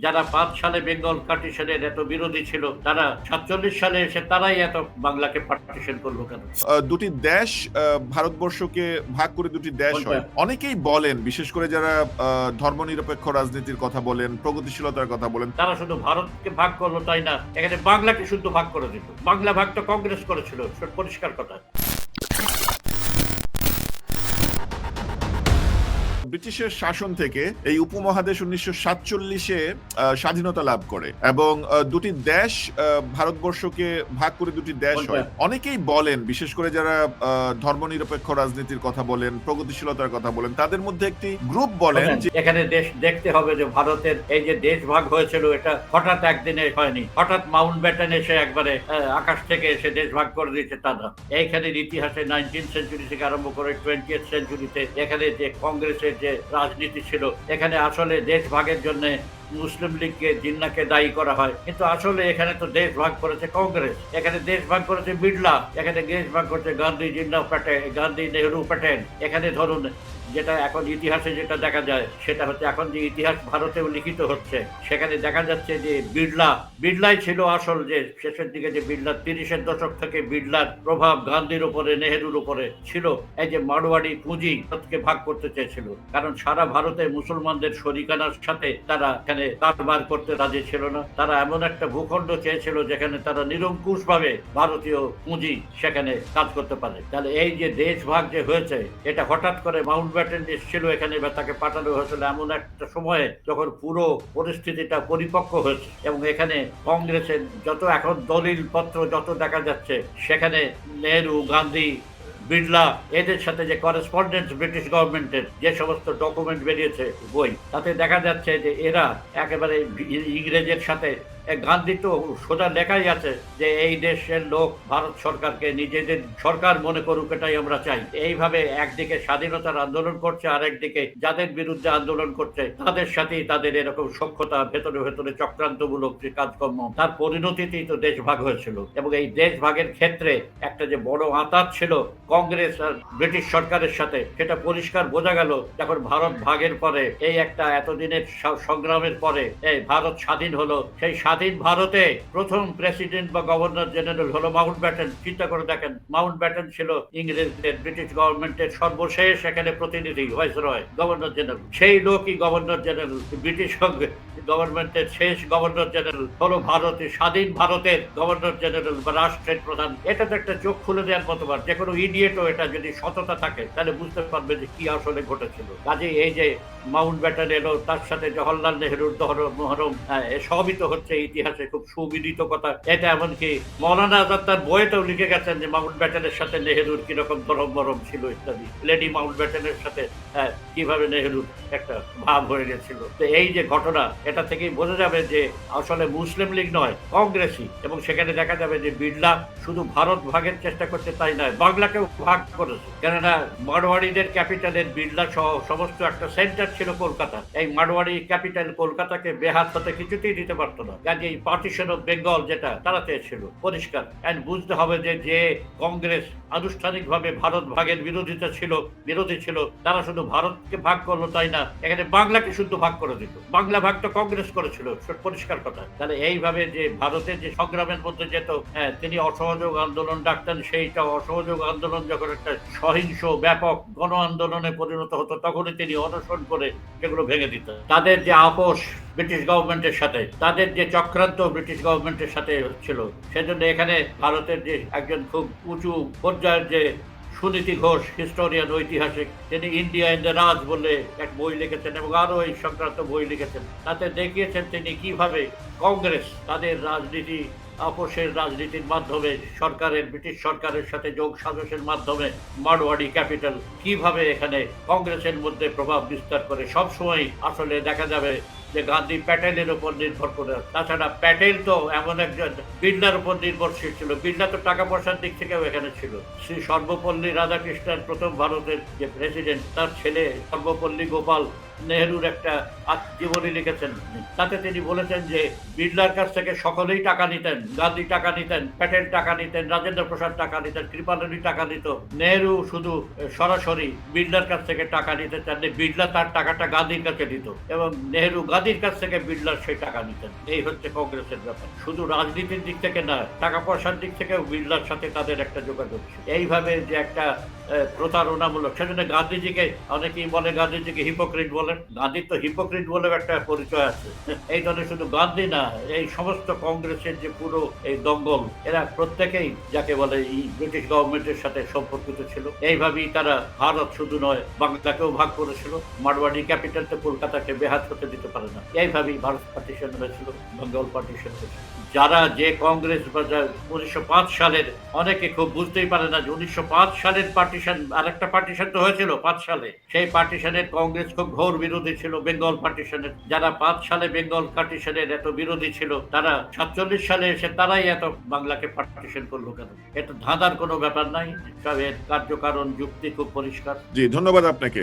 যারা পাঁচ সালে বেঙ্গল পার্টিশনের এত বিরোধী ছিল তারা সাতচল্লিশ সালে এসে তারাই এত বাংলাকে পার্টিশন করল কেন? দুটি দেশ ভারতবর্ষকে ভাগ করে দুটি দেশ হয়। অনেকেই বলেন বিশেষ করে যারা আহ, ধর্মনিরপেক্ষ রাজনীতির কথা বলেন প্রগতিশীলতার কথা বলেন তারা শুধু ভারতকে ভাগ করল তাই না? এখানে বাংলাকে শুদ্ধ ভাগ করে দিল। বাংলা ভাগ তো কংগ্রেস করেছিল পরিষ্কার কথা। ব্রিটিশের শাসন থেকে এই উপমহাদেশ উনিশশো সাতচল্লিশে স্বাধীনতা লাভ করে এবং দুটি দেশ ভারতবর্ষকে ভাগ করে দুটি দেশ হয়। অনেকেই বলেন বিশেষ করে যারা ধর্মনিরপেক্ষ রাজনীতির কথা বলেন প্রগতিশীলতার কথা বলেন তাদের মধ্যে একটি গ্রুপ বলেন এখানে দেশ দেখতে হবে যে ভারতের এই যে দেশ ভাগ হয়েছিল এটা হঠাৎ একদিনে হয়নি। হঠাৎ মাউন্ট ব্যাটেন এসে একবারে আকাশ থেকে এসে দেশ ভাগ করে দিয়েছে তারা। এইখানের ইতিহাসে নাইনটিন সেঞ্চুরি থেকে আরম্ভ করে টোয়েন্টি সেঞ্চুরিতে এখানে যে কংগ্রেসের যে রাজনীতি ছিল এখানে আসলে দেশ ভাগের জন্য মুসলিম লীগকে, জিন্নাকে দায়ী করা হয়। কিন্তু আসলে এখানে তো দেশ ভাগ করেছে কংগ্রেস। এখানে দেশ ভাগ করেছে বিড়লা। এখানে দেশ ভাগ করেছে গান্ধী জিন্না প্যাটেল গান্ধী নেহরু প্যাটেল এখানে ধরুন, যেটা এখন ইতিহাসে যেটা দেখা যায়, সেটা হচ্ছে এখন যে ইতিহাস ভারতেও লিখিত হচ্ছে, সেখানে দেখা যাচ্ছে যে বিড়লা, বিড়লাই ছিল আসল যে শেষের দিকে যে বিড়লা, তিরিশের দশক থেকে বিড়লার প্রভাব গান্ধীর উপরে, নেহেরুর উপরে ছিল। এই যে মারোয়াড়ি পুঁজি ভাগ করতে চেয়েছিল। কারণ সারা ভারতে মুসলমানদের শরিকানার সাথে তারা এখানে কারবার করতে রাজি ছিল না। তারা এমন একটা ভূখণ্ড চেয়েছিল যেখানে তারা নিরঙ্কুশ ভাবে ভারতীয় পুঁজি সেখানে কাজ করতে পারে। তাহলে এই যে দেশ ভাগ যে হয়েছে, এটা হঠাৎ করে মাউন্ট ব্যাটেন এসেছিল এখানে তাকে পাঠানো হয়েছিল এমন একটা সময়ে যখন পুরো পরিস্থিতিটা পরিপক্ক হয়েছে এবং এখানে কংগ্রেসের যত এখন দলিল পত্র যত দেখা যাচ্ছে, সেখানে নেহরু, গান্ধী বিড়লা, এদের সাথে যে করেসপন্ডেন্স ব্রিটিশ গভর্নমেন্টের যে সমস্ত ডকুমেন্ট বেরিয়েছে, বই, তাতে দেখা যাচ্ছে যে এরা একেবারে ইংরেজের সাথে গান্ধী তো সোজা লেখাই আছে যে এই দেশের লোক ভারত সরকারকে নিজেদের সরকার মনে করুক এটাই আমরা চাই। এইভাবে একদিকে স্বাধীনতার আন্দোলন করছে আর একদিকে যাদের বিরুদ্ধে আন্দোলন করছে, তাদের সাথেই তাদের এরকম সক্ষতা, ভেতরে ভেতরে চক্রান্তমূলক যে কাজকর্ম, তার পরিণতিতেই তো দেশ ভাগ হয়েছিল। এবং এই দেশ ভাগের ক্ষেত্রে একটা যে বড় আঁতাত ছিল কংগ্রেস আর ব্রিটিশ সরকারের সাথে, সেটা পরিষ্কার বোঝা গেল যখন ভারত ভাগের পরে, এই একটা এতদিনের সংগ্রামের পরে, এই ভারত স্বাধীন হলো, সেই স্বাধীন ভারতে প্রথম প্রেসিডেন্ট বা গভর্নর জেনারেল হলো মাউন্ট ব্যাটেন। চিন্তা করে দেখেন মাউন্ট ব্যাটেন ছিল ইংরেজদের ব্রিটিশ গভর্নমেন্টের সর্বশেষ এখানে প্রতিনিধি ভাইসরয় গভর্নর জেনারেল। সেই লোকই গভর্নর জেনারেল ব্রিটিশ গভর্নমেন্টের শেষ গভর্নর জেনারেল হলো ভারতের স্বাধীন ভারতের গভর্নর জেনারেল বা রাষ্ট্রের প্রধান। এটা তো একটা চোখ খুলে দেওয়ার মতো বার যে কোনো ইডিয়েটও এটা যদি সততা থাকে তাহলে বুঝতে পারবে যে কি আসলে ঘটেছিল। কাজে এই যে মাউন্ট ব্যাটেন এলো তার সাথে জওহরলাল নেহরুর দহরম মহরম হ্যাঁ, সবই তো হচ্ছে ইতিহাসে খুব সুবিদিত কথা। এটা এমনকি মৌলানা আজাদ তার বইয়েতেও লিখে গেছেন যে মাউন্ট ব্যাটেনের সাথে নেহরুর কীরকম ধরম মরম ছিল ইত্যাদি। লেডি মাউন্ট ব্যাটেনের সাথে হ্যাঁ, কীভাবে নেহরুর একটা ভাব হয়ে গেছিল। তো এই যে ঘটনা এটা থেকেই বোঝা যাবে যে আসলে মুসলিম লীগ নয় কংগ্রেসই। এবং সেখানে দেখা যাবে যে বিড়লা শুধু ভারত ভাগের চেষ্টা করছে তাই নয় বাংলাকেও ভাগ করেছে। কেননা মারোয়াড়িদের ক্যাপিটালের বিড়লা সহ সমস্ত একটা সেন্টার ছিল কলকাতা এই মারোয়াড়ি ক্যাপিটাল কলকাতাকে বেহাত হতে কিছুতেই দিতে পারতো না। কাজে পার্টিশন অফ বেঙ্গল যেটা তারা চেয়েছিল পরিষ্কার। অ্যান্ড বুঝতে হবে যে যে কংগ্রেস আনুষ্ঠানিকভাবে ভারত ভাগের বিরোধিতা ছিল বিরোধী ছিল তারা শুধু ভারতকে ভাগ করল তাই না এখানে বাংলাকে শুদ্ধ ভাগ করে দিত বাংলা ভাগ তো কংগ্রেস করেছিল পরিষ্কার কথা। তাহলে এইভাবে যে ভারতের যে সংগ্রামের মধ্যে যেত হ্যাঁ, তিনি অসহযোগ আন্দোলন ডাকতেন সেইটা অসহযোগ আন্দোলন যখন একটা সহিংস ব্যাপক গণ আন্দোলনে পরিণত হতো তখনই তিনি অনশন করে সেগুলো ভেঙে দিত তাদের যে আপোষ ব্রিটিশ গভর্নমেন্টের সাথে। তাদের যে চক্রান্ত ব্রিটিশ গভর্নমেন্টের সাথে হচ্ছিল সেজন্য এখানে ভারতের যে একজন খুব উঁচু পর্যায়ের যে সুনীতি ঘোষ হিস্টোরিয়ান ঐতিহাসিক, তিনি ইন্ডিয়া ইন দ্য রাজ বলে এক বই লিখেছেন এবং আরও এই সংক্রান্ত বই লিখেছেন। তাতে দেখিয়েছেন তিনি কীভাবে কংগ্রেস তাদের রাজনীতি, আপোষের রাজনীতির মাধ্যমে, সরকারের, ব্রিটিশ সরকারের সাথে যোগ সাজসের মাধ্যমে মারওয়াড়ি ক্যাপিটাল, কীভাবে এখানে কংগ্রেসের মধ্যে প্রভাব বিস্তার করে সবসময় আসলে দেখা যাবে যে গান্ধী প্যাটেলের উপর নির্ভর করে। তাছাড়া প্যাটেল তো এমন একজন বিড়লার উপর নির্ভরশীল ছিল। বিড়লা তো টাকা পয়সার দিক থেকেও এখানে ছিল। শ্রী সর্বপল্লী রাধাকৃষ্ণন প্রথম ভারতের যে প্রেসিডেন্ট তার ছেলে সর্বপল্লী গোপাল নেহেরুর একটা আত্মজীবনী লিখেছেন। তাতে তিনি বলেছেন যে বিড়লার কাছ থেকে সকলেই টাকা নিতেন, গান্ধী টাকা নিতেন, প্যাটেল টাকা নিতেন, রাজেন্দ্র প্রসাদ টাকা নিতেন, কৃপালনী টাকা নিত, নেহেরু শুধু সরাসরি বিড়লার কাছ থেকে টাকা নিতে চাননি বিড়লা তার টাকাটা গান্ধীর কাছে দিত এবং নেহেরু গান্ধীর কাছ থেকে বিড়লার সেই টাকা নিতেন। এই হচ্ছে কংগ্রেসের ব্যাপার। শুধু রাজনীতির দিক থেকে না টাকা পয়সার দিক থেকেও বিড়লার সাথে তাদের একটা যোগাযোগ ছিল। এইভাবে যে একটা প্রতারণামূলক, সেজন্য গান্ধীজিকে, অনেকেই বলে গান্ধীজিকে হিপোক্রিট বলেন। গান্ধীর তো হিপোক্রিট বলে একটা পরিচয় আছে। এই দলে শুধু গান্ধী না, এই সমস্ত কংগ্রেসের যে পুরো এই দঙ্গল, এরা প্রত্যেকেই যাকে বলে এই ব্রিটিশ গভর্নমেন্টের সাথে সম্পর্কিত ছিল। এইভাবেই তারা ভারত শুধু নয়, বাংলাকেও ভাগ করেছিল। মারওয়াড়ি ক্যাপিটাল তো কলকাতাকে বেহাত হতে দিতে পারে না এইভাবেই ভারত পার্টিশন হয়েছিল, বেঙ্গল পার্টিশন হয়েছিল। যারা যে কংগ্রেস বা উনিশশো সালের, অনেকে খুব বুঝতেই পারে না যে উনিশশো সালের পার্টিশন, আরেকটা পার্টিশন তো হয়েছিল পাঁচ সালে। সেই পার্টিশনের কংগ্রেস খুব ঘোর বিরোধী ছিল বেঙ্গল পার্টিশনের। যারা পাঁচ সালে বেঙ্গল পার্টিশনের এত বিরোধী ছিল, তারা সাতচল্লিশ সালে এসে তারাই এত বাংলাকে পার্টিশন করল কেন? এটা ধাঁধার কোনো ব্যাপার নাই। এর কার্যকারণ, যুক্তি খুব পরিষ্কার। জি, ধন্যবাদ আপনাকে।